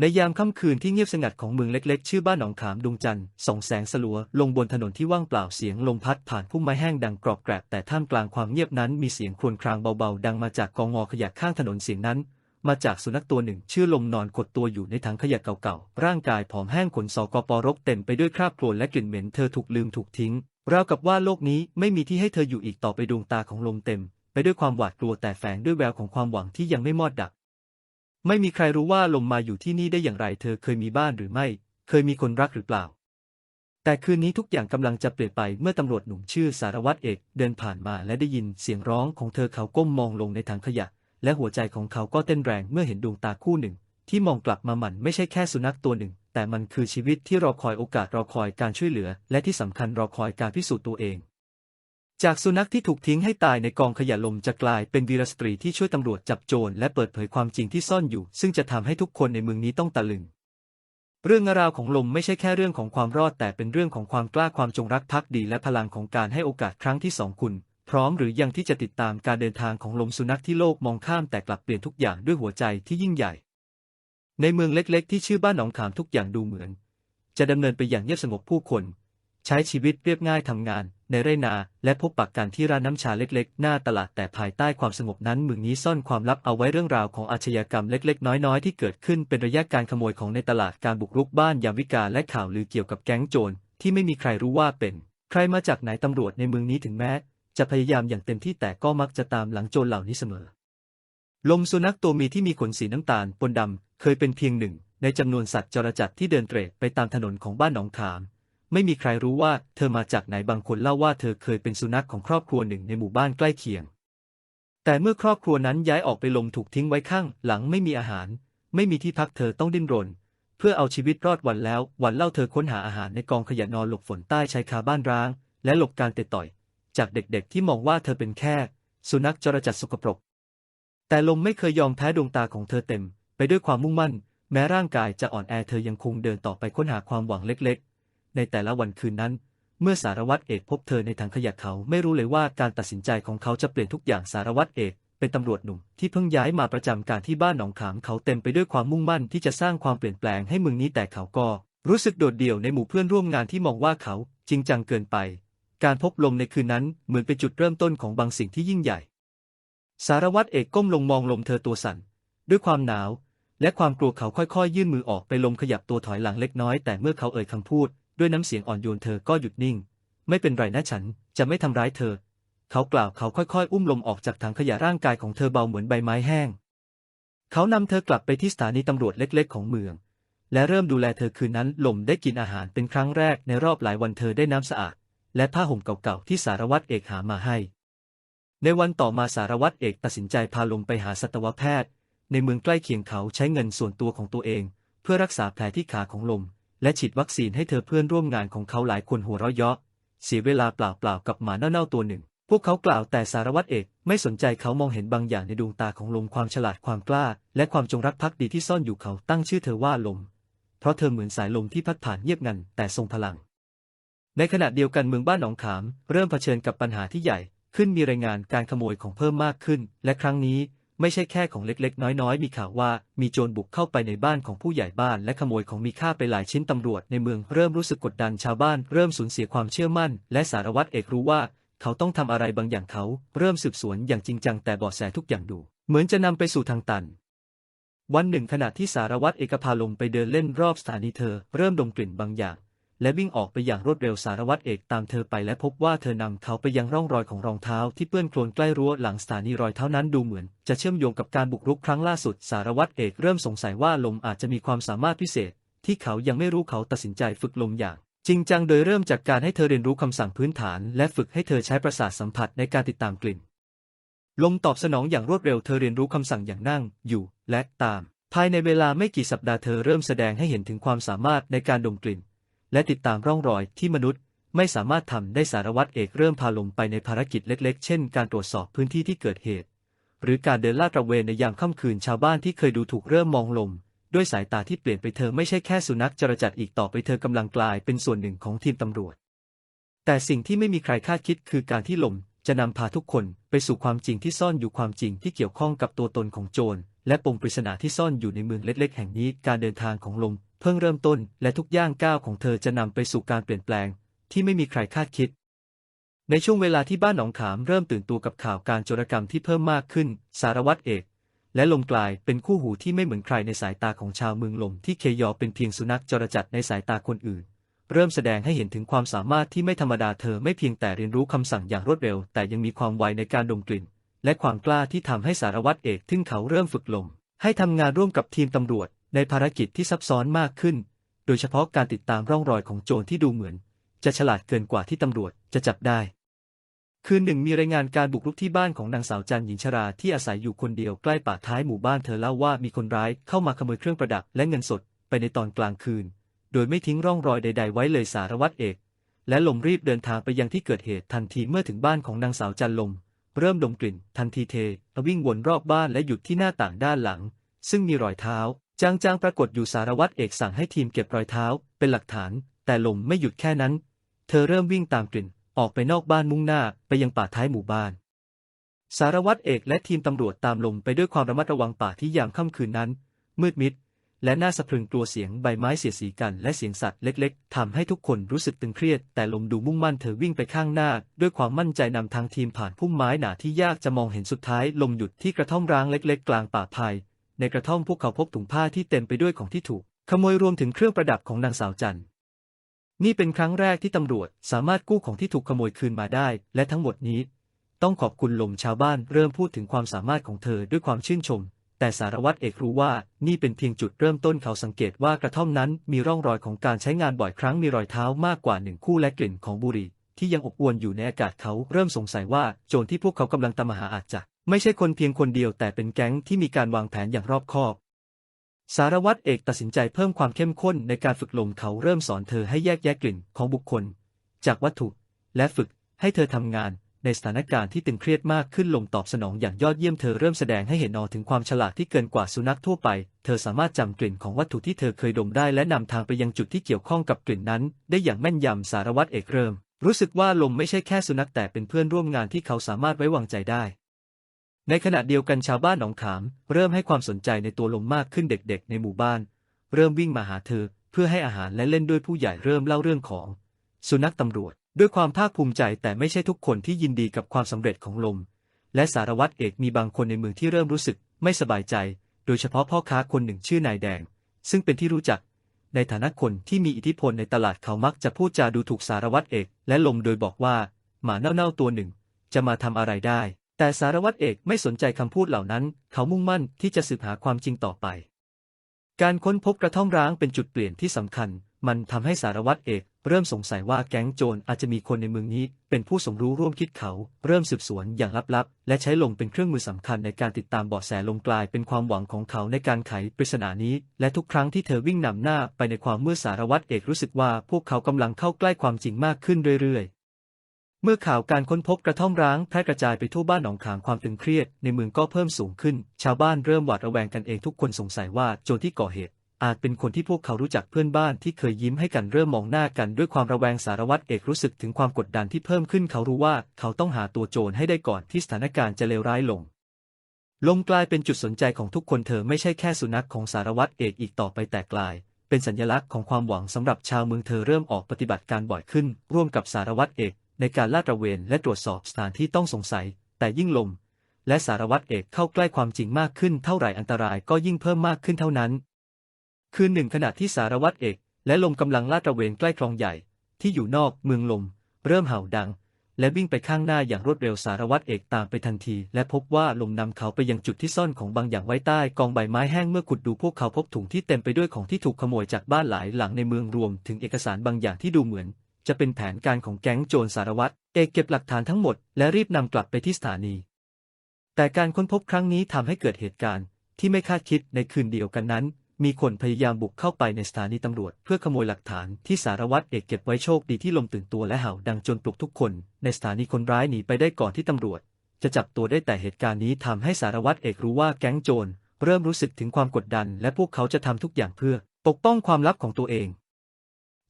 ในยามค่ำคืนที่เงียบสงัดของเมืองเล็กๆ ชื่อบ้านหนองขามดวงจันทร์ส่องแสงสลัว ลงบนถนนที่ว่างเปล่าเสียงลมพัดผ่านพุ่มไม้แห้งดังกรอบแกรบแต่ท่ามกลางความเงียบนั้นมีเสียงครวญครางเบาๆ ดังมาจากกองงอขยะข้างถนนเสียงนั้น มาจากสุนัขตัวหนึ่ง ชื่อลมนอนขดตัวอยู่ในถังขยะเก่าๆร่างกายผอมแห้งขนสกปรกเต็มไปด้วยคราบโคลนและกลิ่นเหม็นเธอถูกลืมถูกทิ้งราวกับว่าโลกนี้ไม่มีที่ให้เธออยู่อีกต่อไปดวงตาของลมเต็ม ไปด้วยความหวาดกลัวแต่แฝงด้วยแววของความหวังที่ยังไม่มอดดับ ไม่มีใครรู้ว่าลมมาอยู่ที่นี่ได้อย่างไร เธอเคยมีบ้านหรือไม่ เคยมีคนรักหรือเปล่า แต่คืนนี้ทุกอย่างกำลังจะเปลี่ยนไปเมื่อตำรวจหนุ่มชื่อสารวัตรเอกเดินผ่านมาและได้ยินเสียงร้องของเธอเขาก้มมองลงในถังขยะ และหัวใจของเขาก็เต้นแรงเมื่อเห็นดวงตาคู่หนึ่ง ที่มองกลับมาหมันไม่ใช่แค่สุนัขตัวหนึ่ง แต่มันคือชีวิตที่รอคอยโอกาสรอคอยการช่วยเหลือ และที่สำคัญรอคอยการพิสูจน์ตัวเอง จากสุนัขที่ถูกทิ้งให้ตายในกองขยะลมจะกลายเป็นวีรสตรีที่ช่วยตำรวจจับโจรและเปิดเผยความจริงที่ซ่อนอยู่ ซึ่งจะทำให้ทุกคนในเมืองนี้ต้องตะลึง เรื่องราวของลมไม่ใช่แค่เรื่องของความรอดแต่เป็นเรื่องของความกล้าความจงรักภักดีและพลังของการให้โอกาสครั้งที่สองคุณ พร้อมหรือยังที่จะติดตามการเดินทางของลมสุนัขที่โลกมองข้ามแต่กลับเปลี่ยนทุกอย่างด้วยหัวใจที่ยิ่งใหญ่ ในเมืองเล็ก ๆ ที่ชื่อบ้านหนองขามทุกอย่างดูเหมือน จะดำเนินไปอย่างเงียบสงบผู้คน ใช้ชีวิตเรียบง่ายทำงาน ในไร่นา และพบปะกันที่ร้านน้ำชาเล็กๆ หน้าตลาดแต่ภายใต้ความสงบนั้นเมืองนี้ซ่อนความลับเอาไว้เรื่องราวของอาชญากรรมเล็ก ๆ น้อยๆ ที่เกิดขึ้นเป็นระยะการขโมยของในตลาดการบุกรุกบ้านยามวิกาและข่าวลือเกี่ยวกับแก๊งโจรที่ไม่มีใครรู้ว่าเป็น ใครมาจากไหนตำรวจในเมืองนี้ถึงแม้ จะพยายามอย่างเต็มที่แต่ก็มักจะตามหลังโจรเหล่านี้เสมอ ลมสุนัขตัวมีที่มีขนสีน้ำตาลปนดำเคยเป็นเพียงหนึ่ง ในจำนวนสัตว์จรจัดที่เดินเตร่ไปตามถนนของบ้านหนองขาม ไม่มีใครรู้ว่าเธอมาจากไหนบางคนเล่าว่าเธอเคยเป็นสุนัขของครอบครัวหนึ่งในหมู่บ้านใกล้เคียง แต่เมื่อครอบครัวนั้นย้ายออกไปลมถูกทิ้งไว้ข้าง หลังไม่มีอาหาร ไม่มีที่พักเธอต้องดิ้นรน เพื่อเอาชีวิตรอดวันแล้ว วันเล่าเธอค้นหาอาหารในกองขยะนอนหลบฝนใต้ชายคาบ้านร้าง และหลบการเตะต่อย จากเด็กๆ ที่มองว่าเธอเป็นแค่ สุนัขจรจัดสกปรก แต่ลมไม่เคยยอมแพ้ดวงตาของเธอเต็ม ไปด้วยความมุ่งมั่น แม้ร่างกายจะอ่อนแอเธอยังคงเดินต่อไปค้นหาความหวังเล็ก ในแต่ละวันคืนนั้น เมื่อสารวัตรเอกพบเธอในถังขยะเขาไม่รู้เลยว่าการตัดสินใจของเขาจะเปลี่ยนทุกอย่างสารวัตรเอกเป็นตำรวจหนุ่มที่เพิ่งย้ายมาประจำการที่บ้านหนองขามเขาเต็มไปด้วยความมุ่งมั่นที่จะสร้างความเปลี่ยนแปลงให้เมืองนี้แต่เขาก็รู้สึกโดดเดี่ยวในหมู่เพื่อนร่วมงานที่มองว่าเขาจริงจังเกินไป การพบลมในคืนนั้นเหมือนเป็นจุดเริ่มต้นของบางสิ่งที่ยิ่งใหญ่ สารวัตรเอกก้มลงมองลมเธอตัวสั่น ด้วยความหนาว และความกลัวเขาค่อยๆ ยื่นมือออกไปลมขยับตัวถอยหลังเล็กน้อยแต่เมื่อเขาเอ่ยคำพูด ด้วยน้ำเสียงอ่อนโยนเธอก็หยุดนิ่ง ไม่เป็นไรนะฉันจะไม่ทำร้ายเธอ เขากล่าวเขาค่อยๆ อุ้มลมออกจากถังขยะร่างกายของเธอเบาเหมือนใบไม้แห้ง เขานำเธอกลับไปที่สถานีตำรวจเล็ก ๆ ของเมือง และเริ่มดูแลเธอคืนนั้นลมได้กินอาหารเป็นครั้งแรกในรอบหลายวันเธอได้น้ำสะอาด และผ้าห่มเก่าๆที่สารวัตรเอกหามาให้ ในวันต่อมาสารวัตรเอกตัดสินใจพาลมไปหาสัตวแพทย์ ในเมืองใกล้เคียงเขาใช้เงินส่วนตัวของตัวเอง เพื่อรักษาแผลที่ขาของลม และฉีดวัคซีนให้เธอเพื่อนร่วมงานของเขาหลายคนหัวเราะเยาะเสียเวลาเปล่าๆกับหมาเน่าๆตัวหนึ่ง พวกเขากล่าวแต่สารวัตรเอกไม่สนใจเขามองเห็นบางอย่างในดวงตาของลมความฉลาดความกล้า และความจงรักภักดีที่ซ่อนอยู่เขาตั้งชื่อเธอว่าลม เพราะเธอเหมือนสายลมที่พัดผ่านเงียบงันแต่ทรงพลัง ในขณะเดียวกันเมืองบ้านหนองขาม เริ่มเผชิญกับปัญหาที่ใหญ่ ขึ้นมีรายงานการขโมยของเพิ่มมากขึ้น และครั้งนี้ ไม่ใช่แค่ของเล็กๆ น้อยๆ มีข่าวว่ามีโจรบุกเข้าไปในบ้านของผู้ใหญ่บ้านและขโมยของมีค่าไปหลายชิ้นตำรวจในเมืองเริ่มรู้สึกกดดันชาวบ้านเริ่มสูญเสียความเชื่อมั่น และสารวัตรเอกรู้ว่า เขาต้องทำอะไรบางอย่างเขา เริ่มสืบสวนอย่างจริงจังแต่บาะแสทุกอย่างดู เหมือนจะนำไปสู่ทางตัน วันหนึ่งขณะที่สารวัตรเอกพาลมไปเดินเล่นรอบสถานีเธอ เริ่มดมกลิ่นบางอย่าง และวิ่งออกไปอย่างรวดเร็วสารวัตรเอกตามเธอไปและพบว่าเธอนำเขาไปยังร่องรอยของรองเท้าที่เปื้อนโคลนใกล้รั้วหลังสถานีรอยเท้านั้นดูเหมือน จะเชื่อมโยงกับการบุกรุกครั้งล่าสุดสารวัตรเอกเริ่มสงสัยว่าลมอาจจะมีความสามารถพิเศษ ที่เขายังไม่รู้เขาตัดสินใจฝึกลมอย่างจริงจังโดยเริ่มจากการให้เธอเรียนรู้คำสั่งพื้นฐาน และฝึกให้เธอใช้ประสาทสัมผัสในการติดตามกลิ่น ลมตอบสนองอย่างรวดเร็วเธอเรียนรู้คำสั่งอย่างนั่ง อยู่ และตาม ภายในเวลาไม่กี่สัปดาห์เธอเริ่มแสดงให้เห็นถึงความสามารถในการดมกลิ่น และติดตามร่องรอยที่มนุษย์ไม่สามารถทำได้สารวัตรเอกเริ่มพาลมไปในภารกิจเล็ก ๆ เช่น การตรวจสอบพื้นที่ที่เกิดเหตุ หรือการเดินลาดตระเวนในยามค่ำคืนชาวบ้านที่เคยดูถูกเริ่มมองลมด้วยสายตาที่เปลี่ยนไปเธอไม่ใช่แค่สุนัขจรจัดอีกต่อไปเธอกำลังกลายเป็นส่วนหนึ่งของทีมตำรวจ แต่สิ่งที่ไม่มีใครคาดคิดคือการที่ลมจะนำพาทุกคนไปสู่ความจริงที่ซ่อนอยู่ความจริงที่เกี่ยวข้องกับตัวตนของโจรและปมปริศนาที่ซ่อนอยู่ในเมืองเล็ก ๆ แห่งนี้การเดินทางของลม เพิ่งเริ่มต้นและทุกย่างก้าวของเธอจะนำไปสู่การเปลี่ยนแปลง ที่ไม่มีใครคาดคิด ในช่วงเวลาที่บ้านหนองขามเริ่มตื่นตัวกับข่าวการโจรกรรมที่เพิ่มมากขึ้น สารวัตรเอก และลมกลายเป็นคู่หูที่ไม่เหมือนใครในสายตาของชาวเมืองลมที่เคยอเป็นเพียงสุนัขจรจัดในสายตาคนอื่น เริ่มแสดงให้เห็นถึงความสามารถที่ไม่ธรรมดาเธอไม่เพียงแต่เรียนรู้คำสั่งอย่างรวดเร็ว แต่ยังมีความไวในการดมกลิ่น และความกล้าที่ทำให้สารวัตรเอกทึ่งเขาเริ่มฝึกลมให้ทำงานร่วมกับทีมตำรวจ ในภารกิจที่ซับซ้อนมากขึ้น โดยเฉพาะการติดตามร่องรอยของโจรที่ดูเหมือน จะฉลาดเกินกว่าที่ตำรวจจะจับได้ คืนหนึ่งมีรายงานการบุกรุกที่บ้านของนางสาวจันหญิงชราที่อาศัยอยู่คนเดียวใกล้ป่าท้ายหมู่บ้านเธอเล่าว่ามีคนร้ายเข้ามาขโมยเครื่องประดับและเงินสดไปในตอนกลางคืน โดยไม่ทิ้งร่องรอยใด ๆ ไว้เลยสารวัตรเอก และลมรีบเดินทางไปยังที่เกิดเหตุทันทีเมื่อถึงบ้านของนางสาวจันลม เริ่มดมกลิ่น ทันทีเทวิ่งวนรอบบ้านและหยุดที่หน้าต่างด้านหลัง ซึ่งมีรอยเท้า จางๆปรากฏอยู่สารวัตรเอกสั่งให้ทีมเก็บรอยเท้า เป็นหลักฐาน แต่ลมไม่หยุดแค่นั้น เธอเริ่มวิ่งตามกลิ่น ออกไปนอกบ้านมุ่งหน้าไปยังป่าท้ายหมู่บ้าน สารวัตรเอกและทีมตำรวจตามลมไปด้วยความระมัดระวังป่าที่ยามค่ำคืนนั้น มืดมิด และน่าสะพรึงกลัวเสียงใบไม้เสียสีกันและเสียงสัตว์เล็กๆทำให้ทุกคนรู้สึกตึงเครียด แต่ลมดูมุ่งมั่นเธอวิ่งไปข้างหน้า ด้วยความมั่นใจนำทางทีมผ่านพุ่มไม้หนาที่ยากจะมองเห็นสุดท้าย ลมหยุดที่กระท่อมร้างเล็ก ๆ กลางป่าไผ่ ในกระท่อมพวกเขาพบถุงผ้าที่เต็มไปด้วยของที่ถูก ขโมยรวมถึงเครื่องประดับของนางสาวจันทร์นี่เป็นครั้งแรกที่ตำรวจสามารถกู้ของที่ถูกขโมยคืนมาได้ และทั้งหมดนี้ ต้องขอบคุณลมชาวบ้านเริ่มพูดถึงความสามารถของเธอด้วยความชื่นชม แต่สารวัตรเอกรู้ว่านี่เป็นเพียงจุดเริ่มต้นเขาสังเกตว่ากระท่อมนั้นมีร่องรอยของการใช้งานบ่อยครั้งมีรอยเท้ามากกว่าหนึ่งคู่และกลิ่นของบุหรี่ที่ยังอบอวนอยู่ในอากาศเขาเริ่มสงสัยว่าโจรที่พวกเขากำลังตามหาอาจจะ ไม่ใช่คนเพียงคนเดียวแต่เป็นแก๊งที่มีการวางแผนอย่างรอบคอบ สารวัตรเอกตัดสินใจเพิ่มความเข้มข้นในการฝึกลมเขาเริ่มสอนเธอให้แยกแยะกลิ่นของบุคคล จากวัตถุ และฝึกให้เธอทำงานในสถานการณ์ที่ตึงเครียดมากขึ้นลมตอบสนองอย่างยอดเยี่ยมเธอเริ่มแสดงให้เห็นนอถึงความฉลาดที่เกินกว่าสุนัขทั่วไป เธอสามารถจำกลิ่นของวัตถุที่เธอเคยดมได้และนำทางไปยังจุดที่เกี่ยวข้องกับกลิ่นนั้น ได้อย่างแม่นยำสารวัตรเอกเริ่ม รู้สึกว่าลมไม่ใช่แค่สุนัขแต่เป็นเพื่อนร่วมงานที่เขาสามารถไว้วางใจได้ ในขณะเดียวกันชาวบ้านหนองขาม เริ่มให้ความสนใจในตัวลมมากขึ้นเด็กๆ ในหมู่บ้าน เริ่มวิ่งมาหาเธอ เพื่อให้อาหารและเล่นด้วยผู้ใหญ่เริ่มเล่าเรื่องของ สุนัขตำรวจ ด้วยความภาคภูมิใจแต่ไม่ใช่ทุกคนที่ยินดีกับความสำเร็จของลม และสารวัตรเอกมีบางคนในเมืองที่เริ่มรู้สึกไม่สบายใจ โดยเฉพาะพ่อค้าคนหนึ่งชื่อนายแดง ซึ่งเป็นที่รู้จัก ในฐานะคนที่มีอิทธิพลในตลาดเขามักจะพูดจาดูถูกสารวัตรเอก และลมโดยบอกว่าหมาเน่าๆตัวหนึ่ง จะมาทำอะไรได้ แต่สารวัตรเอกไม่สนใจคำพูดเหล่านั้น เขามุ่งมั่นที่จะสืบหาความจริงต่อไป การค้นพบกระท่อมร้างเป็นจุดเปลี่ยนที่สำคัญ มันทำให้สารวัตรเอก เริ่มสงสัยว่าแก๊งโจรอาจจะมีคนในเมืองนี้ เป็นผู้สมรู้ร่วมคิดเขา เริ่มสืบสวนอย่างลับๆ และใช้ลมเป็นเครื่องมือสำคัญในการติดตามเบาะแสลมกลายเป็นความหวังของเขาในการไขปริศนานี้ และทุกครั้งที่เธอวิ่งนำหน้าไปในความมืดสารวัตรเอกรู้สึกว่าพวกเขากำลังเข้าใกล้ความจริงมากขึ้นเรื่อยๆ เมื่อข่าวการค้นพบกระท่อมร้างแพร่กระจายไปทั่วบ้านหนองขามความตึงเครียด ในเมืองก็เพิ่มสูงขึ้น ชาวบ้านเริ่มหวาดระแวงกันเองทุกคนสงสัยว่าโจรที่ก่อเหตุ อาจเป็นคนที่พวกเขารู้จักเพื่อนบ้านที่เคยยิ้มให้กันเริ่มมองหน้ากันด้วยความระแวงสารวัตรเอกรู้สึกถึงความกดดันที่เพิ่มขึ้นเขารู้ว่าเขาต้องหาตัวโจรให้ได้ก่อนที่สถานการณ์จะเลวร้ายลงลมกลายเป็นจุดสนใจของทุกคนเธอไม่ใช่แค่สุนัขของสารวัตรเอกอีกต่อไปแต่กลาย เป็นสัญลักษณ์ของความหวังสำหรับชาวเมืองเธอเริ่มออกปฏิบัติการบ่อยขึ้น ร่วมกับสารวัตรเอก ในการลาดตระเวนและตรวจสอบสถานที่ต้องสงสัย แต่ยิ่งลม และสารวัตรเอกเข้าใกล้ความจริงมากขึ้นเท่าไหร่อันตรายก็ยิ่งเพิ่มมากขึ้นเท่านั้น คืนหนึ่งขณะที่สารวัตรเอก และลมกำลังลาดตระเวนใกล้คลองใหญ่ ที่อยู่นอกเมืองลม เริ่มเห่าดัง และวิ่งไปข้างหน้าอย่างรวดเร็วสารวัตรเอกตามไปทันที และพบว่าลมนำเขาไปยังจุดที่ซ่อนของบางอย่างไว้ใต้กองใบไม้แห้งเมื่อขุดดูพวกเขาพบถุงที่เต็มไปด้วยของที่ถูกขโมยจากบ้านหลายหลังในเมืองรวมถึงเอกสารบางอย่างที่ดูเหมือน จะเป็นแผนการของแก๊งโจรสารวัตรเอกเก็บหลักฐานทั้งหมดและรีบนำกลับไปที่สถานี แต่การค้นพบครั้งนี้ทำให้เกิดเหตุการณ์ ที่ไม่คาดคิดในคืนเดียวกันนั้น มีคนพยายามบุกเข้าไปในสถานีตำรวจ เพื่อขโมยหลักฐานที่สารวัตรเอกเก็บไว้โชคดีที่ลมตื่นตัวและเห่าดังจนปลุกทุกคน ในสถานีคนร้ายหนีไปได้ก่อนที่ตำรวจ จะจับตัวได้แต่เหตุการณ์นี้ทำให้สารวัตรเอกรู้ว่าแก๊งโจรเริ่มรู้สึกถึงความกดดัน และพวกเขาจะทำทุกอย่างเพื่อ ปกป้องความลับของตัวเอง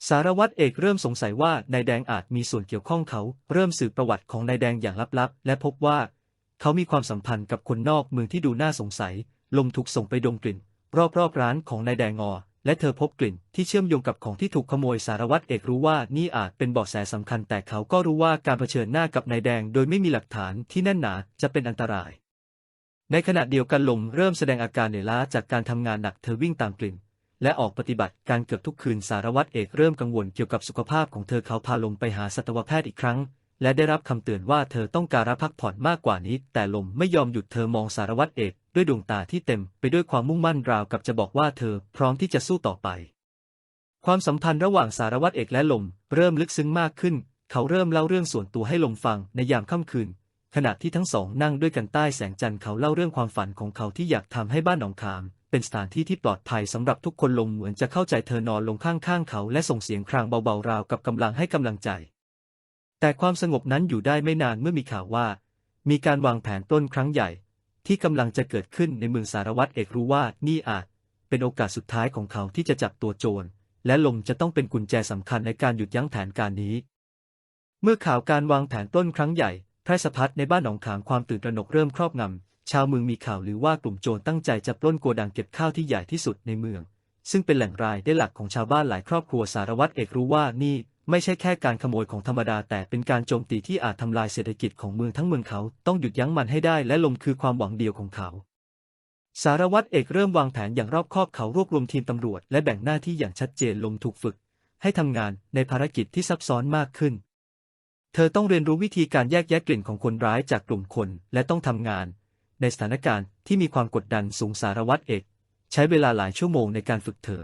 สารวัตรเอกเริ่มสงสัยว่านายแดงอาจมีส่วนเกี่ยวข้องเขา เริ่มสืบประวัติของนายแดงอย่างลับๆ และพบว่า เขามีความสัมพันธ์กับคนนอกเมืองที่ดูน่าสงสัย ลมถูกส่งไปดมกลิ่น รอบๆร้านของนายแดงงอ และเธอพบกลิ่นที่เชื่อมโยงกับของที่ถูกขโมยสารวัตรเอกรู้ว่านี่อาจเป็นเบาะแสสำคัญ แต่เขาก็รู้ว่าการเผชิญหน้ากับนายแดง โดยไม่มีหลักฐานที่แน่นหนาจะเป็นอันตราย ในขณะเดียวกันลมเริ่มแสดงอาการเหนื่อยล้าจากการทำงานหนักเธอวิ่งตามกลิ่น และออกปฏิบัติการเกือบทุกคืนสารวัตรเอกเริ่มกังวลเกี่ยวกับสุขภาพของเธอเขาพาลมไปหาสัตวแพทย์อีกครั้ง และได้รับคำเตือนว่าเธอต้องการรับพักผ่อนมากกว่านี้ แต่ลมไม่ยอมหยุดเธอมองสารวัตรเอกด้วยดวงตาที่เต็มไปด้วยความมุ่งมั่นราวกับจะบอกว่าเธอพร้อมที่จะสู้ต่อไป ความสัมพันธ์ระหว่างสารวัตรเอกและลมเริ่มลึกซึ้งมากขึ้น เขาเริ่มเล่าเรื่องส่วนตัวให้ลมฟังในยามค่ำคืน ขณะที่ทั้งสองนั่งด้วยกันใต้แสงจันทร์เขาเล่าเรื่องความฝันของเขาที่อยากทำให้บ้านหนองขาม เป็นสถานที่ที่ปลอดภัยสำหรับทุกคนลมเหมือนจะเข้าใจเธอนอนลงข้างๆเขาและส่งเสียงครางเบาๆราวกับกำลังให้กำลังใจ แต่ความสงบนั้นอยู่ได้ไม่นานเมื่อมีข่าวว่า มีการวางแผนต้นครั้งใหญ่ ที่กำลังจะเกิดขึ้นในเมืองสารวัตรเอกรู้ว่านี่อาจ เป็นโอกาสสุดท้ายของเขาที่จะจับตัวโจร และลมจะต้องเป็นกุญแจสำคัญในการหยุดยั้งแผนการนี้ เมื่อข่าวการวางแผนต้นครั้งใหญ่แพร่สะพัดในบ้านหนองขามความตื่นตระหนกเริ่มครอบงำ ชาวเมืองมีข่าวหรือว่ากลุ่มโจรตั้งใจจะปล้นโกดังเก็บข้าวที่ใหญ่ที่สุดในเมือง ซึ่งเป็นแหล่งรายได้หลักของชาวบ้านหลายครอบครัวสารวัตรเอกรู้ว่านี่ไม่ใช่แค่การขโมยของธรรมดา แต่เป็นการโจมตีที่อาจทำลายเศรษฐกิจของเมืองทั้งเมืองเขาต้องหยุดยั้งมันให้ได้และลมคือความหวังเดียวของเขา สารวัตรเอกเริ่มวางแผนอย่างรอบคอบเขารวบรวมทีมตำรวจ และแบ่งหน้าที่อย่างชัดเจนลมถูกฝึก ให้ทำงานในภารกิจที่ซับซ้อนมากขึ้น เธอต้องเรียนรู้วิธีการแยกแยะกลิ่นของคนร้ายจากกลุ่มคน และต้องทำงาน ในสถานการณ์ที่มีความกดดันสูงสารวัตรเอก ใช้เวลาหลายชั่วโมงในการฝึกเธอ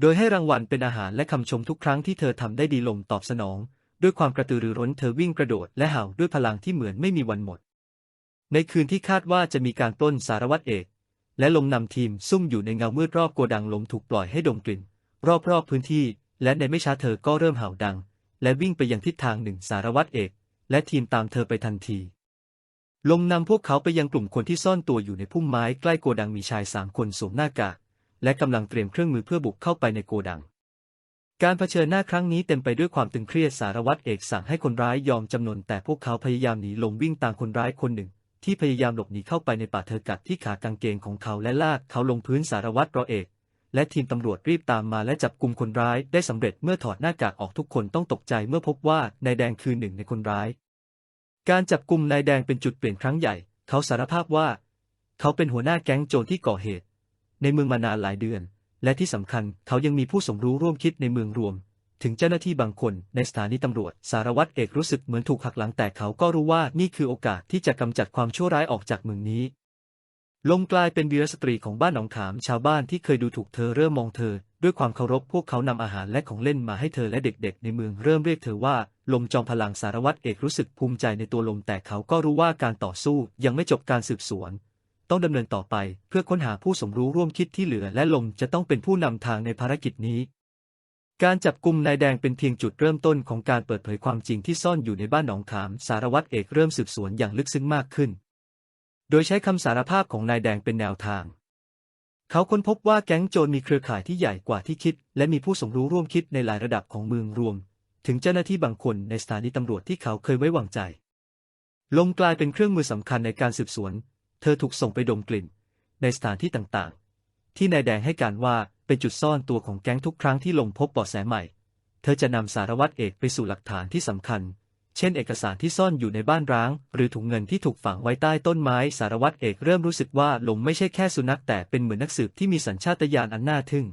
โดยให้รางวัลเป็นอาหารและคำชมทุกครั้งที่เธอทำได้ดีลมตอบสนอง ด้วยความกระตือรือร้นเธอวิ่งกระโดดและเห่าด้วยพลังที่เหมือนไม่มีวันหมด ในคืนที่คาดว่าจะมีการปล้นสารวัตรเอก และลมนำทีมซุ่มอยู่ในเงามืดรอบโกดังลมถูกปล่อยให้ดมกลิ่น รอบๆพื้นที่ และในไม่ช้าเธอก็เริ่มเห่าดัง และวิ่งไปยังทิศทางหนึ่งสารวัตรเอก และทีมตามเธอไปทันที ลมนำพวกเขาไปยังกลุ่มคนที่ซ่อนตัวอยู่ในพุ่มไม้ใกล้โกดังมีชายสามคนสวมหน้ากากและกำลังเตรียมเครื่องมือเพื่อบุกเข้าไปในโกดัง การเผชิญหน้าครั้งนี้เต็มไปด้วยความตึงเครียดสารวัตรเอกสั่งให้คนร้ายยอมจำนนแต่พวกเขาพยายามหนีลมวิ่งตามคนร้ายคนหนึ่ง ที่พยายามหลบหนีเข้าไปในป่าเธอกัดที่ขากางเกงของเขาและลากเขาลงพื้นสารวัตรรอเอก และทีมตำรวจรีบตามมาและจับกลุ่มคนร้ายได้สำเร็จเมื่อถอดหน้ากากออกทุกคนต้องตกใจเมื่อพบว่านายแดงคือหนึ่งในคนร้าย การจับกลุ่มนายแดงเป็นจุดเปลี่ยนครั้งใหญ่ เขาสารภาพว่า เขาเป็นหัวหน้าแก๊งโจรที่ก่อเหตุ ในเมืองมานานหลายเดือน และที่สำคัญเขายังมีผู้สมรู้ร่วมคิดในเมืองรวม ถึงเจ้าหน้าที่บางคน ในสถานีตำรวจ สารวัตรเอกรู้สึกเหมือนถูกหักหลังแต่เขาก็รู้ว่านี่คือโอกาสที่จะกำจัดความชั่วร้ายออกจากเมืองนี้ ลมกลายเป็นวีรสตรีของบ้านหนองขาม ชาวบ้านที่เคยดูถูกเธอเริ่มมองเธอ ด้วยความเคารพพวกเขานำอาหารและของเล่นมาให้เธอและเด็กๆ ในเมืองเริ่มเรียกเธอว่า ลมจอมพลังสารวัตรเอกรู้สึกภูมิใจในตัวลมแต่เขาก็รู้ว่าการต่อสู้ยังไม่จบการสืบสวน ต้องดำเนินต่อไปเพื่อค้นหาผู้สมรู้ร่วมคิดที่เหลือและลมจะต้องเป็นผู้นำทางในภารกิจนี้ การจับกลุ่มนายแดงเป็นเพียงจุดเริ่มต้นของการเปิดเผยความจริงที่ซ่อนอยู่ในบ้านหนองขาม สารวัตรเอกเริ่มสืบสวนอย่างลึกซึ้งมากขึ้น โดยใช้คำสารภาพของนายแดงเป็นแนวทาง เขาค้นพบว่าแก๊งโจรมีเครือข่ายที่ใหญ่กว่าที่คิด และมีผู้สมรู้ร่วมคิดในหลายระดับของเมืองรวม ถึงเจ้าหน้าที่บางคนในสถานีตำรวจที่เขาเคยไว้วางใจ ลมกลายเป็นเครื่องมือสำคัญในการสืบสวน เธอถูกส่งไปดมกลิ่น ในสถานที่ต่างๆ ที่นายแดงให้การว่าเป็นจุดซ่อนตัวของแก๊งทุกครั้งที่ลงพบเบาะแสใหม่ เธอจะนำสารวัตรเอกไปสู่หลักฐานที่สำคัญ เช่นเอกสารที่ซ่อนอยู่ในบ้านร้าง หรือถุงเงินที่ถูกฝังไว้ใต้ต้นไม้สารวัตรเอกเริ่มรู้สึกว่าลมไม่ใช่แค่สุนัขแต่เป็นเหมือนนักสืบที่มีสัญชาตญาณอันน่าทึ่ง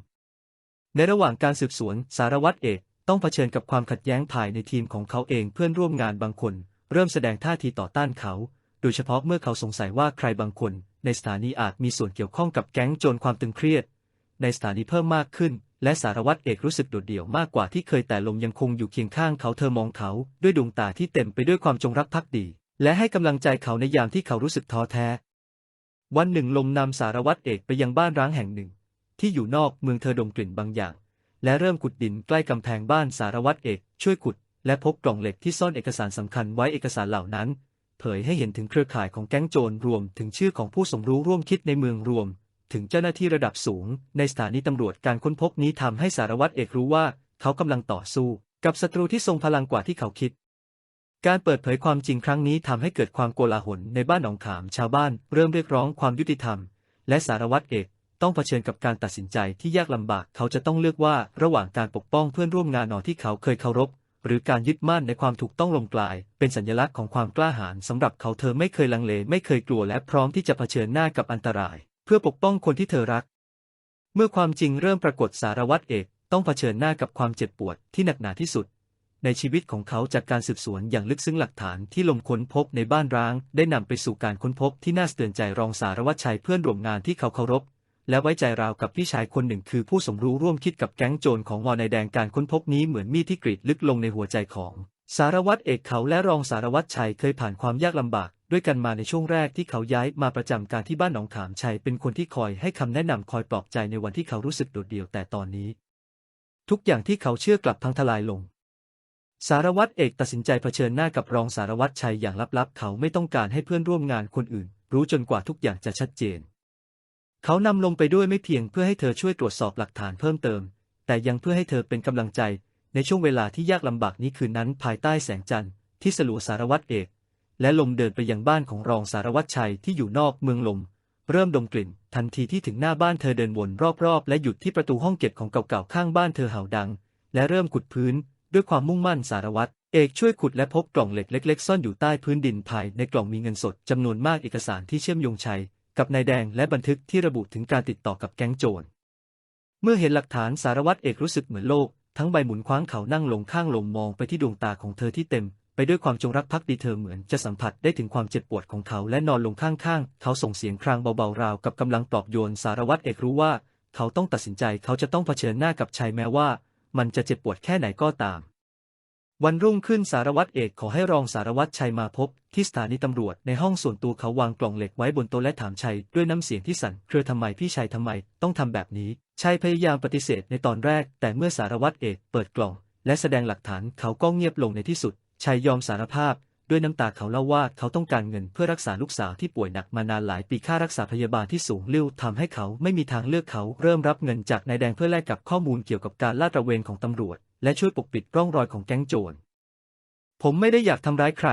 ในระหว่างการสืบสวนสารวัตรเอกต้องเผชิญกับความขัดแย้งภายในทีมของเขาเองเพื่อนร่วมงานบางคน เริ่มแสดงท่าทีต่อต้านเขา โดยเฉพาะเมื่อเขาสงสัยว่าใครบางคน ในสถานีอาจมีส่วนเกี่ยวข้องกับแก๊งโจรความตึงเครียด ในสถานีเพิ่มมากขึ้น และสารวัตรเอกรู้สึกโดดเดี่ยวมากกว่าที่เคยแต่ลมยังคงอยู่เคียงข้างเขาเธอมองเขาด้วยดวงตาที่เต็มไปด้วยความจงรักภักดี และให้กำลังใจเขาในยามที่เขารู้สึกท้อแท้ วันหนึ่งลมนำสารวัตรเอกไปยังบ้านร้างแห่งหนึ่ง ที่อยู่นอกเมืองเธอดมกลิ่นบางอย่าง และเริ่มขุดดินใกล้กำแพงบ้านสารวัตรเอก ช่วยขุด และพบกล่องเหล็กที่ซ่อนเอกสารสำคัญไว้เอกสารเหล่านั้น เผยให้เห็นถึงเครือข่ายของแก๊งโจรรวมถึงชื่อของผู้สมรู้ร่วมคิดในเมืองรวม ถึงเจ้าหน้าที่ระดับสูง ในสถานีตำรวจการค้นพบนี้ทำให้สารวัตรเอกรู้ว่า เขากำลังต่อสู้ กับศัตรูที่ทรงพลังกว่าที่เขาคิด การเปิดเผยความจริงครั้งนี้ทำให้เกิดความโกลาหลในบ้านหนองขาม ชาวบ้านเริ่มเรียกร้องความยุติธรรม และสารวัตรเอกต้องเผชิญกับการตัดสินใจที่ยากลำบาก เขาจะต้องเลือกว่าระหว่างการปกป้องเพื่อนร่วมงานหนอที่เขาเคยเคารพ หรือการยึดมั่นในความถูกต้องลงกลาย เป็นสัญลักษณ์ของความกล้าหาญสำหรับเขาเธอไม่เคยลังเลไม่เคยกลัวและพร้อมที่จะเผชิญหน้ากับอันตราย เพื่อปกป้องคนที่เธอรัก เมื่อความจริงเริ่มปรากฏสารวัตรเอกต้องเผชิญหน้ากับความเจ็บปวดที่หนักหนาที่สุด ในชีวิตของเขาจากการสืบสวนอย่างลึกซึ้งหลักฐานที่ลมค้นพบในบ้านร้าง ได้นำไปสู่การค้นพบที่น่าสะเตือนใจรองสารวัตรชัยเพื่อนร่วมงานที่เขาเคารพและไว้ใจราวกับพี่ชายคนหนึ่งคือผู้สมรู้ร่วมคิดกับแก๊งโจรของวอนายแดงการค้นพบนี้เหมือนมีดที่กรีดลึกลงในหัวใจของ สารวัตรเอกเขาและรองสารวัตรชัยเคยผ่านความยากลำบาก ด้วยกันมาในช่วงแรกที่เขาย้ายมาประจำการที่บ้านหนองขามชัยเป็นคนที่คอยให้คำแนะนำคอยปลอบใจในวันที่เขารู้สึกโดดเดี่ยวแต่ตอนนี้ ทุกอย่างที่เขาเชื่อกลับพังทลายลง สารวัตรเอกตัดสินใจเผชิญหน้ากับรองสารวัตรชัยอย่างลับๆ เขาไม่ต้องการให้เพื่อนร่วมงานคนอื่น รู้จนกว่าทุกอย่างจะชัดเจน เขานำลงไปด้วยไม่เพียงเพื่อให้เธอช่วยตรวจสอบหลักฐานเพิ่มเติม แต่ยังเพื่อให้เธอเป็นกำลังใจ ในช่วงเวลาที่ยากลำบากนี้คืนนั้นภายใต้แสงจันทร์ที่สลัวสารวัตรเอก และลมเดินไปยังบ้านของรองสารวัตรชัยที่อยู่นอกเมืองลม เริ่มดมกลิ่น ทันทีที่ถึงหน้าบ้านเธอเดินวนรอบๆ และหยุดที่ประตูห้องเก็บของเก่าๆข้างบ้านเธอเห่าดัง และเริ่มขุดพื้น ด้วยความมุ่งมั่นสารวัตรเอกช่วยขุดและพบกล่องเหล็กเล็ก ๆ ซ่อนอยู่ใต้พื้นดินภายในกล่องมีเงินสดจำนวนมากเอกสารที่เชื่อมโยงชัย กับนายแดงและบันทึกที่ระบุถึงการติดต่อกับแก๊งโจรเมื่อเห็นหลักฐานสารวัตรเอกรู้สึกเหมือนโลก ทั้งใบหมุนคว้างเขานั่งลงข้างลมมองไปที่ดวงตาของเธอที่เต็ม ด้วยความจงรักภักดีเธอเหมือนจะสัมผัสได้ถึงความเจ็บปวดของเขาและนอนลงข้างๆ เขาส่งเสียงครางเบาๆราวกับกำลังปลอบโยนสารวัตรเอกรู้ว่า เขาต้องตัดสินใจเขาจะต้องเผชิญหน้ากับชัยแม้ว่า มันจะเจ็บปวดแค่ไหนก็ตาม วันรุ่งขึ้นสารวัตรเอกขอให้รองสารวัตรชัยมาพบ ที่สถานีตำรวจในห้องส่วนตัวเขาวางกล่องเหล็กไว้บนโต๊ะและถามชัยด้วยน้ำเสียงที่สั่นเครือทำไมพี่ชัยทำไมต้องทำแบบนี้ชัยพยายามปฏิเสธในตอนแรก แต่เมื่อสารวัตรเอกเปิดกล่องและแสดงหลักฐานเขาก็เงียบลงในที่สุด ชัยยอมสารภาพ ด้วยน้ำตาเขาเล่าว่าเขาต้องการเงินเพื่อรักษาลูกสาวที่ป่วยหนักมานานหลายปีค่ารักษาพยาบาลที่สูงลิ่วทำให้เขาไม่มีทางเลือกเขาเริ่มรับเงินจากนายแดงเพื่อแลกกับข้อมูลเกี่ยวกับการลาดตระเวนของตำรวจ และช่วยปกปิดร่องรอยของแก๊งโจร ผมไม่ได้อยากทำร้ายใคร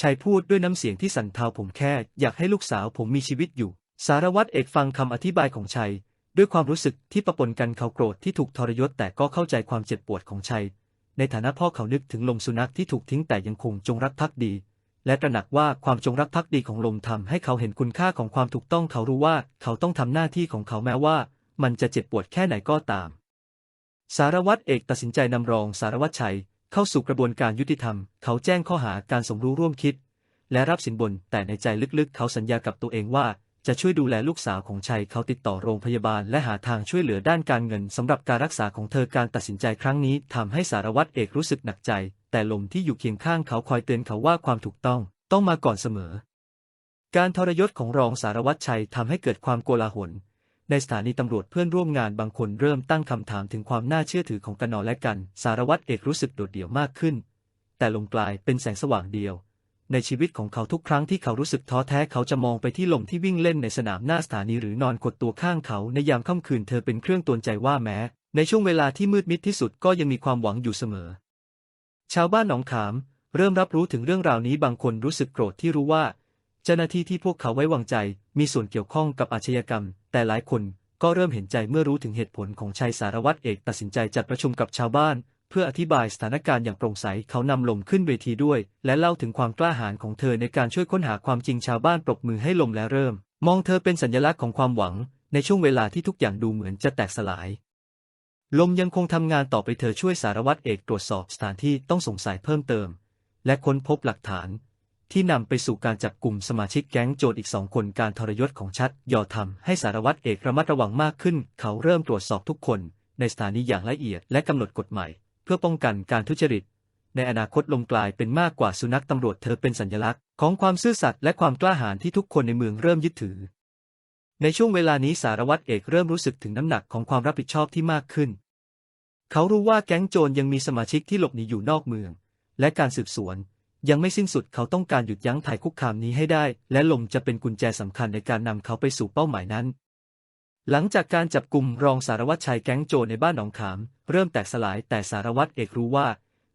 ชัยพูดด้วยน้ำเสียงที่สั่นเทาผมแค่ อยากให้ลูกสาวผมมีชีวิตอยู่ สารวัตรเอกฟังคำอธิบายของชัย ด้วยความรู้สึกที่ประปนกันเขาโกรธที่ถูกทรยศแต่ก็เข้าใจความเจ็บปวดของชัย ในฐานะพ่อเขานึกถึงลมสุนัขที่ถูกทิ้งแต่ยังคงจงรักภักดี และตระหนักว่าความจงรักภักดีของลมทำให้เขาเห็นคุณค่าของความถูกต้องเขารู้ว่าเขาต้องทำหน้าที่ของเขาแม้ว่า มันจะเจ็บปวดแค่ไหนก็ตาม สารวัตรเอกตัดสินใจนำรองสารวัตรชัยเข้าสู่กระบวนการยุติธรรม เขาแจ้งข้อหาการสมรู้ร่วมคิด และรับสินบนแต่ในใจลึกๆ เขาสัญญากับตัวเองว่า จะช่วยดูแลลูกสาวของชัยเขาติดต่อโรงพยาบาลและหาทางช่วยเหลือด้านการเงินสำหรับการรักษาของเธอการตัดสินใจครั้งนี้ทำให้สารวัตรเอกรู้สึกหนักใจ แต่ลมที่อยู่เคียงข้างเขาคอยเตือนเขาว่าความถูกต้องต้องมาก่อนเสมอ การทรยศของรองสารวัตรชัยทำให้เกิดความโกลาหล ในสถานีตำรวจเพื่อนร่วมงานบางคนเริ่มตั้งคำถามถึงความน่าเชื่อถือของกันนอและกัน สารวัตรเอกรู้สึกโดดเดี่ยวมากขึ้น แต่ลมกลายเป็นแสงสว่างเดียว ในชีวิตของเขาทุกครั้งที่เขารู้สึกท้อแท้เขาจะมองไปที่ลมที่วิ่งเล่นในสนามหน้าสถานีหรือนอนกดตัวข้างเขาในยามค่ำคืนเธอเป็นเครื่องตือนใจว่าแม้ ในช่วงเวลาที่มืดมิดที่สุดก็ยังมีความหวังอยู่เสมอ ชาวบ้านหนองขาม เริ่มรับรู้ถึงเรื่องราวนี้บางคนรู้สึกโกรธที่รู้ว่า เจ้าหน้าที่ที่พวกเขาไว้วางใจ มีส่วนเกี่ยวข้องกับอาชญากรรม แต่หลายคนก็เริ่มเห็นใจเมื่อรู้ถึงเหตุผลของชายสารวัตรเอกตัดสินใจจัดประชุมกับชาวบ้าน เพื่ออธิบายสถานการณ์อย่างโปร่งใสเขานำลมขึ้นเวทีด้วย และเล่าถึงความกล้าหาญของเธอในการช่วยค้นหาความจริงชาวบ้านปรบมือให้ลมและเริ่ม มองเธอเป็นสัญลักษณ์ของความหวัง ในช่วงเวลาที่ทุกอย่างดูเหมือนจะแตกสลาย ลมยังคงทำงานต่อไปเธอช่วยสารวัตรเอกตรวจสอบสถานที่ต้องสงสัยเพิ่มเติม และค้นพบหลักฐาน ที่นำไปสู่การจับกลุ่มสมาชิกแก๊งโจรอีกสองคนการทรยศของชัดยอทำให้สารวัตรเอกระมัดระวังมากขึ้น เขาเริ่มตรวจสอบทุกคน ในสถานีอย่างละเอียดและกำหนดกฎใหม่ พื่อป้องกันการทุจริต ในอนาคตลมกลายเป็นมากกว่าสุนัขตำรวจเธอเป็นสัญลักษณ์ของความซื่อสัตย์และความกล้าหาญที่ทุกคนในเมืองเริ่มยึดถือ ในช่วงเวลานี้สารวัตรเอกเริ่มรู้สึกถึงน้ำหนักของความรับผิดชอบที่มากขึ้น เขารู้ว่าแก๊งโจรยังมีสมาชิกที่หลบหนีอยู่นอกเมือง และการสืบสวนยังไม่สิ้นสุดเขาต้องการหยุดยั้งภัยคุกคามนี้ให้ได้ และลมจะเป็นกุญแจสำคัญในการนำเขาไปสู่เป้าหมายนั้น หลังจากการจับกลุ่มรองสารวัตรชายแก๊งโจรในบ้านหนองขาม เริ่มแตกสลายแต่สารวัตรเอกรู้ว่า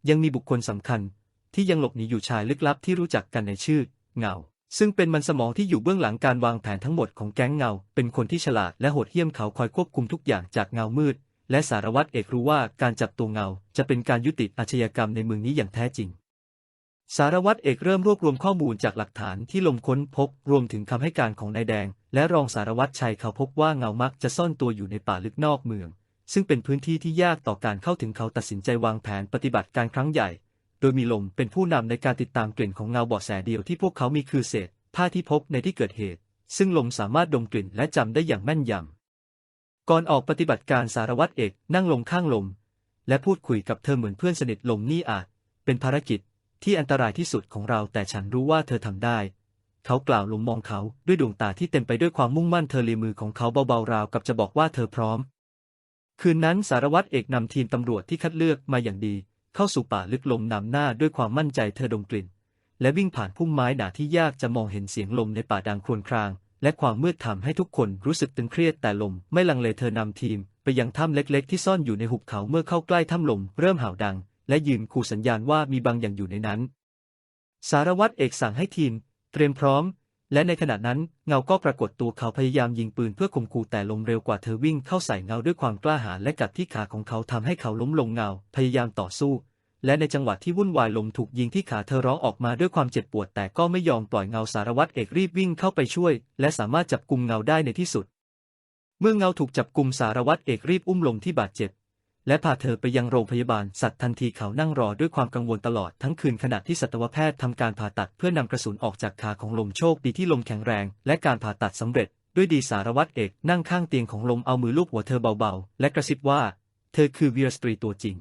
ยังมีบุคคลสำคัญ ที่ยังหลบหนีอยู่ชายลึกลับที่รู้จักกันในชื่อ เงา ซึ่งเป็นมันสมองที่อยู่เบื้องหลังการวางแผนทั้งหมดของแก๊งเงา เป็นคนที่ฉลาดและโหดเหี้ยมเขาคอยควบคุมทุกอย่างจากเงามืด และสารวัตรเอกรู้ว่าการจับตัวเงา จะเป็นการยุติอาชญากรรมในเมืองนี้อย่างแท้จริง สารวัตรเอกเริ่มรวบรวมข้อมูลจากหลักฐานที่ลมค้นพบ รวมถึงคำให้การของนายแดง และรองสารวัตรชัยเขาพบว่าเงามักจะซ่อนตัวอยู่ในป่าลึกนอกเมือง ซึ่งเป็นพื้นที่ที่ยากต่อการเข้าถึงเขาตัดสินใจวางแผนปฏิบัติการครั้งใหญ่ โดยมีลมเป็นผู้นำในการติดตามกลิ่นของเงาเบาแสเดียวที่พวกเขามีคือเศษผ้าที่พบในที่เกิดเหตุ ซึ่งลมสามารถดมกลิ่นและจำได้อย่างแม่นยำ ก่อนออกปฏิบัติการสารวัตรเอกนั่งลงข้างลม และพูดคุยกับเธอเหมือนเพื่อนสนิทลมนี่อาจเป็นภารกิจ ที่อันตรายที่สุดของเราแต่ฉันรู้ว่าเธอทำได้ เขากล่าวลมมองเขาด้วยดวงตาที่เต็มไปด้วยความมุ่งมั่นเธอเลียมือของเขาเบาๆราวกับจะบอกว่าเธอพร้อม คืนนั้นสารวัตรเอกนำทีมตำรวจที่คัดเลือกมาอย่างดี เข้าสู่ป่าลึกลมนำหน้าด้วยความมั่นใจเธอดมกลิ่น และวิ่งผ่านพุ่มไม้หนาที่ยากจะมองเห็นเสียงลมในป่าดังครวญคราง และความมืดทำให้ทุกคนรู้สึกตึงเครียดแต่ลมไม่ลังเลเธอนำทีมไปยังถ้ำเล็ก ๆ ที่ซ่อนอยู่ในหุบเขาเมื่อเข้าใกล้ถ้ำลมเริ่มเห่าดัง และยืนขู่สัญญาณว่ามีบางอย่างอยู่ในนั้น สารวัตรเอกสั่งให้ทีม เตรียมพร้อม และในขณะนั้นเงาก็ปรากฏตัวเขาพยายามยิงปืนเพื่อข่มขู่แต่ลมเร็วกว่าเธอวิ่งเข้าใส่เงาด้วยความกล้าหาญและกัดที่ขาของเขาทำให้เขาล้มลงเงา พยายามต่อสู้ และในจังหวะที่วุ่นวายลมถูกยิงที่ขาเธอร้องออกมาด้วยความเจ็บปวด แต่ก็ไม่ยอมปล่อยเงาสารวัตรเอกรีบวิ่งเข้าไปช่วย และสามารถจับกุมเงาได้ในที่สุดเมื่อเงาถูกจับกุมสารวัตรเอกรีบอุ้มลมที่บาดเจ็บ และพาเธอไปยังโรงพยาบาลสัตว์ทันทีเขานั่งรอด้วยความกังวลตลอดทั้งคืนขณะที่สัตวแพทย์ทำการผ่าตัดเพื่อนำกระสุนออกจากขาของลมโชคดีที่ลมแข็งแรง และการผ่าตัดสำเร็จ ด้วยดีสารวัตรเอกนั่งข้างเตียงของลมเอามือลูบหัวเธอเบาๆ และกระซิบว่า เธอคือวีรสตรีตัวจริง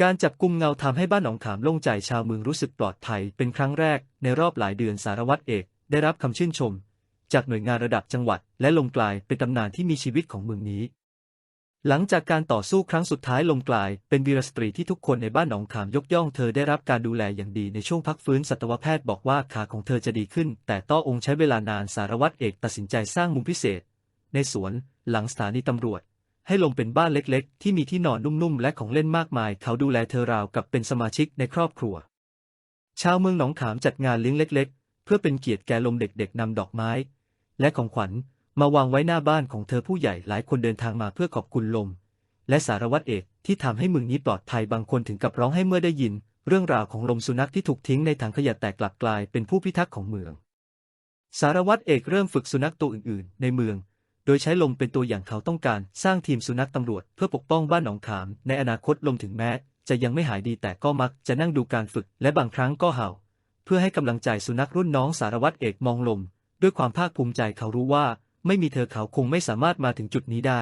การจับกุมเงาทำให้บ้านหนองขามโล่งใจชาวเมืองรู้สึกปลอดภัยเป็นครั้งแรก ในรอบหลายเดือนสารวัตรเอก ได้รับคำชื่นชม จากหน่วยงานระดับจังหวัด และลมกลายเป็นตำนานที่มีชีวิตของเมืองนี้ หลังจากการต่อสู้ครั้งสุดท้ายลมกลาย เป็นวีรสตรีที่ทุกคนในบ้านหนองขามยกย่องเธอได้รับการดูแลอย่างดีในช่วงพักฟื้นสัตวแพทย์บอกว่าขาของเธอจะดีขึ้น แต่ต้อองค์ใช้เวลานานสารวัตรเอกตัดสินใจสร้างมุมพิเศษ ในสวน หลังสถานีตำรวจ ให้ลงเป็นบ้านเล็กๆ ที่มีที่นอนนุ่มๆ และของเล่นมากมาย เขาดูแลเธอราวกับเป็นสมาชิกในครอบครัว ชาวเมืองหนองขามจัดงานเลี้ยงเล็ก ๆ เพื่อเป็นเกียรติแก่ลมเด็กๆนำดอกไม้ และของขวัญ มาวางไว้หน้าบ้านของเธอผู้ใหญ่หลายคนเดินทางมาเพื่อขอบคุณลม และสารวัตรเอกที่ทำให้เมืองนี้ปลอดภัยบางคนถึงกับร้องให้เมื่อได้ยิน เรื่องราวของลมสุนัขที่ถูกทิ้งในถังขยะแต่กลับกลายเป็นผู้พิทักษ์ของเมือง สารวัตรเอกเริ่มฝึกสุนัขตัวอื่นๆ ในเมือง โดยใช้ลมเป็นตัวอย่างเขาต้องการสร้างทีมสุนัขตำรวจเพื่อปกป้องบ้านหนองขาม ในอนาคตลมถึงแม้ จะยังไม่หายดีแต่ก็มักจะนั่งดูการฝึกและบางครั้งก็เห่า เพื่อให้กำลังใจสุนัขรุ่นน้องสารวัตรเอกมองลม ด้วยความภาคภูมิใจเขารู้ว่า ไม่มีเธอเขาคงไม่สามารถมาถึงจุดนี้ได้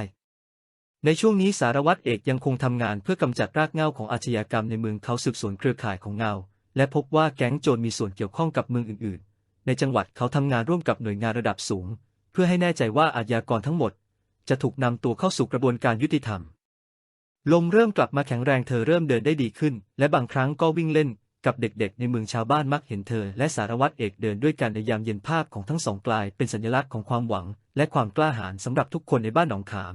ในช่วงนี้สารวัตรเอกยังคงทำงานเพื่อกำจัดรากเหง้าของอาชญากรรมในเมืองเขาสืบสวนเครือข่ายของเงา และพบว่าแก๊งโจรมีส่วนเกี่ยวข้องกับเมืองอื่น ๆ ในจังหวัดเขาทำงานร่วมกับหน่วยงานระดับสูง เพื่อให้แน่ใจว่าอาชญากรทั้งหมด จะถูกนำตัวเข้าสู่กระบวนการยุติธรรมลมเริ่มกลับมาแข็งแรงเธอเริ่มเดินได้ดีขึ้น และบางครั้งก็วิ่งเล่น กับเด็กๆ ในเมืองชาวบ้านมักเห็นเธอ และสารวัตรเอกเดินด้วยกันในยามเย็นภาพของทั้งสองกลายเป็นสัญลักษณ์ของความหวัง และความกล้าหาญสำหรับทุกคนในบ้านหนองขาม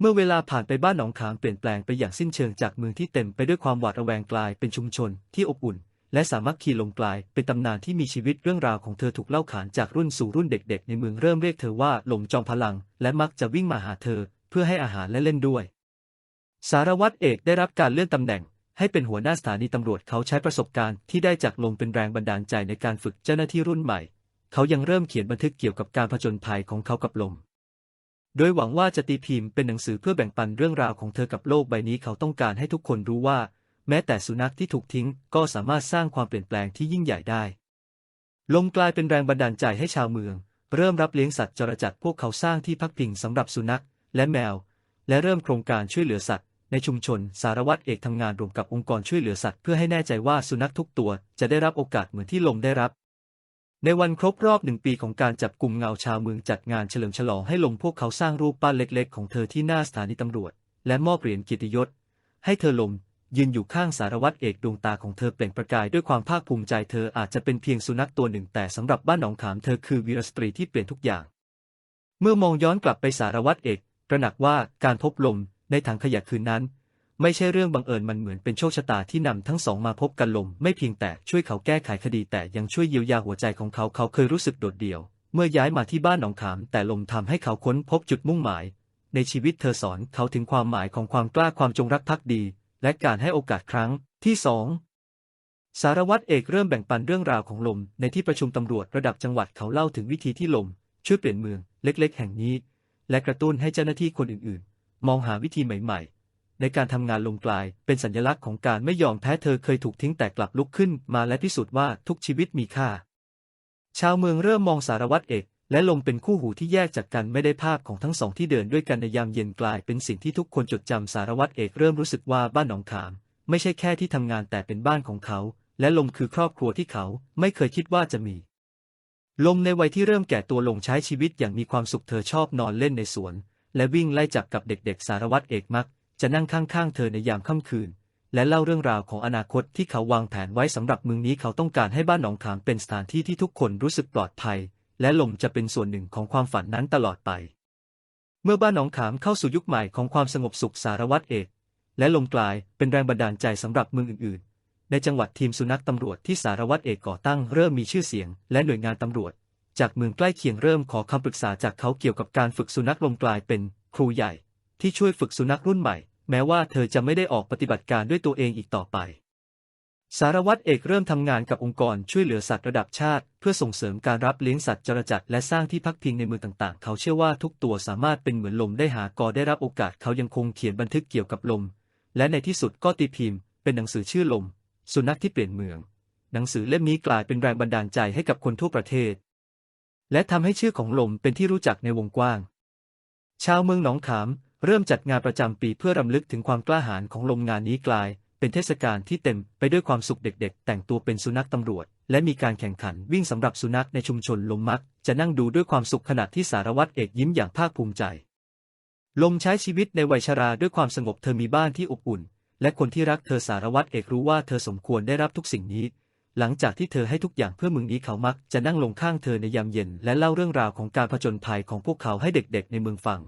เมื่อเวลาผ่านไปบ้านหนองขามเปลี่ยนแปลงไปอย่างสิ้นเชิงจากเมืองที่เต็มไปด้วยความหวาดระแวงกลายเป็นชุมชนที่อบอุ่น และสามัคคีลงกลาย เป็นตำนานที่มีชีวิตเรื่องราวของเธอถูกเล่าขานจากรุ่นสู่รุ่นเด็ก ๆ ในเมืองเริ่มเรียกเธอว่าหลมจอมพลัง และมักจะวิ่งมาหาเธอ เพื่อให้อาหารและเล่นด้วย สารวัตรเอกได้รับการเลื่อนตำแหน่ง ให้เป็นหัวหน้าสถานีตำรวจเขาใช้ประสบการณ์ที่ได้จากลมเป็นแรงบันดาลใจในการฝึกเจ้าหน้าที่รุ่นใหม่ เขายังเริ่มเขียนบันทึกเกี่ยวกับการผจญภัยของเขากับลม โดยหวังว่าจะตีพิมพ์เป็นหนังสือเพื่อแบ่งปันเรื่องราวของเธอกับโลกใบนี้เขาต้องการให้ทุกคนรู้ว่า แม้แต่สุนัขที่ถูกทิ้งก็สามารถสร้างความเปลี่ยนแปลงที่ยิ่งใหญ่ได้ ลมกลายเป็นแรงบันดาลใจให้ชาวเมือง เริ่มรับเลี้ยงสัตว์จรจัดพวกเขาสร้างที่พักพิงสำหรับสุนัขและแมว และเริ่มโครงการช่วยเหลือสัตว์ ในชุมชน สารวัตรเอกทำงานร่วมกับองค์กรช่วยเหลือสัตว์เพื่อให้แน่ใจว่าสุนัขทุกตัวจะได้รับโอกาสเหมือนที่ลมได้รับ ในวันครบรอบหนึ่งปีของการจับกลุ่มเงาชาวเมืองจัดงานเฉลิมฉลองให้ลมพวกเขาสร้างรูปปั้นเล็ก ๆ ของเธอที่หน้าสถานีตำรวจ และมอบเหรียญเกียรติยศ ให้เธอลมยืนอยู่ข้างสารวัตรเอกดวงตาของเธอเปล่งประกายด้วยความภาคภูมิใจเธออาจจะเป็นเพียงสุนัขตัวหนึ่งแต่สำหรับบ้านหนองขามเธอคือวีรสตรีที่เปลี่ยนทุกอย่าง เมื่อมองย้อนกลับไปสารวัตรเอกตระหนักว่าการพบลม ในถังขยะคืนนั้น ไม่ใช่เรื่องบังเอิญมันเหมือนเป็นโชคชะตาที่นำทั้งสองมาพบกันลม ไม่เพียงแต่ช่วยเขาแก้ไขคดีแต่ยังช่วยเยียวยาหัวใจของเขาเขาเคยรู้สึกโดดเดี่ยว เมื่อย้ายมาที่บ้านหนองขาม แต่ลมทำให้เขาค้นพบจุดมุ่งหมาย ในชีวิตเธอสอนเขาถึงความหมายของความกล้าความจงรักภักดี และการให้โอกาสครั้งที่สองสารวัตรเอกเริ่มแบ่งปันเรื่องราวของลม ในที่ประชุมตำรวจระดับจังหวัดเขาเล่าถึงวิธีที่ลม ช่วยเปลี่ยนเมืองเล็กๆ แห่งนี้ และกระตุ้นให้เจ้าหน้าที่คนอื่นๆ มองหาวิธีใหม่ ๆ ในการทำงานลมกลายเป็นสัญลักษณ์ของการไม่ยอมแพ้เธอเคยถูกทิ้งแต่กลับลุกขึ้นมาและพิสูจน์ว่าทุกชีวิตมีค่า ชาวเมืองเริ่มมองสารวัตรเอกและลมเป็นคู่หูที่แยกจากกันไม่ได้ภาพของทั้งสองที่เดินด้วยกันในยามเย็นกลายเป็นสิ่งที่ทุกคนจดจำสารวัตรเอกเริ่มรู้สึกว่าบ้านหนองขาม ไม่ใช่แค่ที่ทำงานแต่เป็นบ้านของเขา และลมคือครอบครัวที่เขาไม่เคยคิดว่าจะมี ลมในวัยที่เริ่มแก่ตัวลงใช้ชีวิตอย่างมีความสุขเธอชอบนอนเล่นในสวน และวิ่งไล่จับกับเด็กๆ สารวัตรเอกมัก จะนั่งข้างๆ เธอในยามค่ำคืน และเล่าเรื่องราวของอนาคตที่เขาวางแผนไว้สำหรับเมืองนี้เขาต้องการให้บ้านหนองขามเป็นสถานที่ที่ทุกคนรู้สึกปลอดภัย และลมจะเป็นส่วนหนึ่งของความฝันนั้นตลอดไป เมื่อบ้านหนองขามเข้าสู่ยุคใหม่ของความสงบสุขสารวัตรเอก และลมกลายเป็นแรงบันดาลใจสำหรับเมืองอื่นๆ ในจังหวัดทีมสุนัขตำรวจที่สารวัตรเอกก่อตั้งเริ่มมีชื่อเสียง และหน่วยงานตำรวจ จากเมืองใกล้เคียงเริ่มขอคำปรึกษาจากเขาเกี่ยวกับการฝึกสุนัขลมกลายเป็นครูใหญ่ ที่ช่วยฝึกสุนัขรุ่นใหม่ แม้ว่าเธอจะไม่ได้ออกปฏิบัติการด้วยตัวเองอีกต่อไป สารวัตรเอกเริ่มทำงานกับองค์กรช่วยเหลือสัตว์ระดับชาติ เพื่อส่งเสริมการรับเลี้ยงสัตว์จรจัดและสร้างที่พักพิงในเมืองต่างๆ เขาเชื่อว่าทุกตัวสามารถเป็นเหมือนลมได้หากอได้รับโอกาสเขายังคงเขียนบันทึกเกี่ยวกับลม และในที่สุดก็ตีพิมพ์ เป็นหนังสือชื่อลม สุนัขที่เปลี่ยนเมือง หนังสือเล่มนี้กลายเป็นแรงบันดาลใจให้กับคนทั่วประเทศ และทำให้ชื่อของลมเป็นที่รู้จักในวงกว้าง ชาวเมืองหนองขามเริ่มจัดงานประจำปีเพื่อรำลึกถึงความกล้าหาญของลมงานนี้กลาย เป็นเทศกาลที่เต็มไปด้วยความสุขเด็ก ๆ แต่งตัวเป็นสุนัขตำรวจ และมีการแข่งขันวิ่งสำหรับสุนัขในชุมชนลมมัก จะนั่งดูด้วยความสุขขณะที่สารวัตรเอกยิ้มอย่างภาคภูมิใจ ลมใช้ชีวิตในวัยชราด้วยความสงบเธอมีบ้านที่อบอุ่น และคนที่รักเธอสารวัตรเอกรู้ว่าเธอสมควรได้รับทุกสิ่งนี้ หลังจากที่เธอให้ทุกอย่างเพื่อมืองนี้เขามักจะนั่งลงข้างเธอในยามเย็น และเล่าเรื่องราวของการผจญภัยของพวกเขาให้เด็กๆ ในเมืองฟัง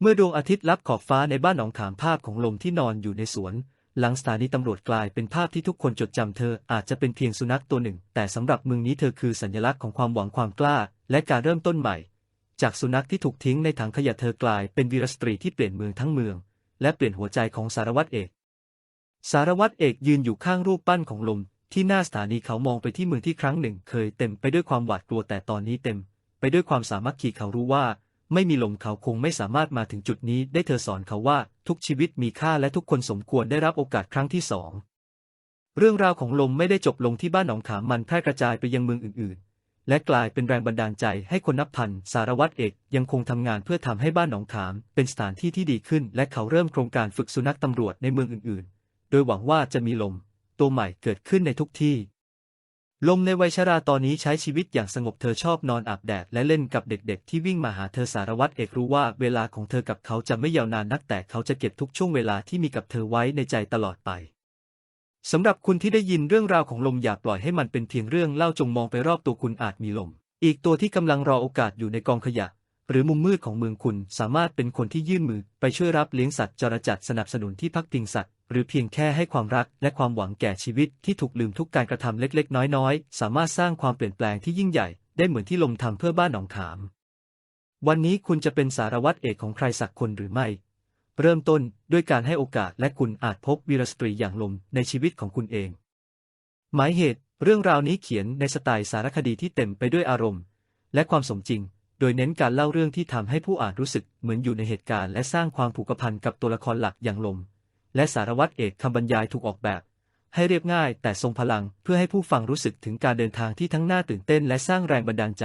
เมื่อดวงอาทิตย์ลับขอบฟ้าในบ้านหนองขามภาพของลมที่นอนอยู่ในสวน หลังสถานีตำรวจกลายเป็นภาพที่ทุกคนจดจำเธออาจจะเป็นเพียงสุนัขตัวหนึ่ง แต่สำหรับเมืองนี้เธอคือสัญลักษณ์ของความหวังความกล้า และการเริ่มต้นใหม่ จากสุนัขที่ถูกทิ้งในถังขยะเธอกลาย เป็นวีรสตรีที่เปลี่ยนเมืองทั้งเมือง และเปลี่ยนหัวใจของสารวัตรเอก สารวัตรเอกยืนอยู่ข้างรูปปั้นของลม ที่หน้าสถานีเขามองไปที่เมืองที่ครั้งหนึ่ง เคยเต็มไปด้วยความหวาดกลัวแต่ตอนนี้เต็ม ไปด้วยความสามัคคีเขารู้ว่า ไม่มีลมเขาคงไม่สามารถมาถึงจุดนี้ ได้เธอสอนเขาว่าทุกชีวิตมีค่าและทุกคนสมควรได้รับโอกาสครั้งที่สองเรื่องราวของลมไม่ได้จบลงที่บ้านหนองขามมันแพร่กระจายไปยังเมืองอื่น ๆ และกลายเป็นแรงบันดาลใจให้คนนับพันสารวัตรเอกยังคงทำงานเพื่อทำให้บ้านหนองขาม เป็นสถานที่ที่ดีขึ้น และเขาเริ่มโครงการฝึกสุนัขตำรวจในเมืองอื่น ๆ โดยหวังว่าจะมีลม ตัวใหม่เกิดขึ้นในทุกที่ลมในวัยชราตอนนี้ใช้ชีวิตอย่างสงบเธอชอบนอนอาบแดดและเล่นกับเด็กๆ ที่วิ่งมาหาเธอสารวัตรเอกรู้ว่าเวลาของเธอกับเขาจะไม่ยาวนานนักแต่เขาจะเก็บทุกช่วงเวลาที่มีกับเธอไว้ในใจตลอดไปสำหรับคุณที่ได้ยินเรื่องราวของลมอย่าปล่อยให้มันเป็นเพียงเรื่องเล่าจงมองไปรอบตัวคุณอาจมีลม อีกตัวที่กำลังรอโอกาสอยู่ในกองขยะ หรือมุมมืดของเมืองคุณสามารถเป็นคนที่ยื่นมือ ไปช่วยรับเลี้ยงสัตว์จรจัดสนับสนุนที่พักพิงสัตว์ หรือเพียงแค่ให้ความรักและความหวังแก่ชีวิตที่ถูกลืมทุกการกระทำเล็กๆ น้อยๆ สามารถสร้างความเปลี่ยนแปลงที่ยิ่งใหญ่ได้เหมือนที่ลมทำเพื่อบ้านหนองขาม วันนี้คุณจะเป็นสารวัตรเอกของใครสักคนหรือไม่ เริ่มต้นด้วยการให้โอกาสและคุณอาจพบวีรสตรีอย่างลมในชีวิตของคุณเอง หมายเหตุเรื่องราวนี้เขียนในสไตล์สารคดีที่เต็มไปด้วยอารมณ์ และความสมจริง โดยเน้นการเล่าเรื่องที่ทำให้ผู้อ่านรู้สึกเหมือนอยู่ในเหตุการณ์และสร้างความผูกพันกับตัวละครหลักอย่างลม และสารวัตรเอกคำบรรยายถูกออกแบบ ให้เรียบง่ายแต่ทรงพลังเพื่อให้ผู้ฟังรู้สึกถึงการเดินทางที่ทั้งน่าตื่นเต้นและสร้างแรงบันดาลใจ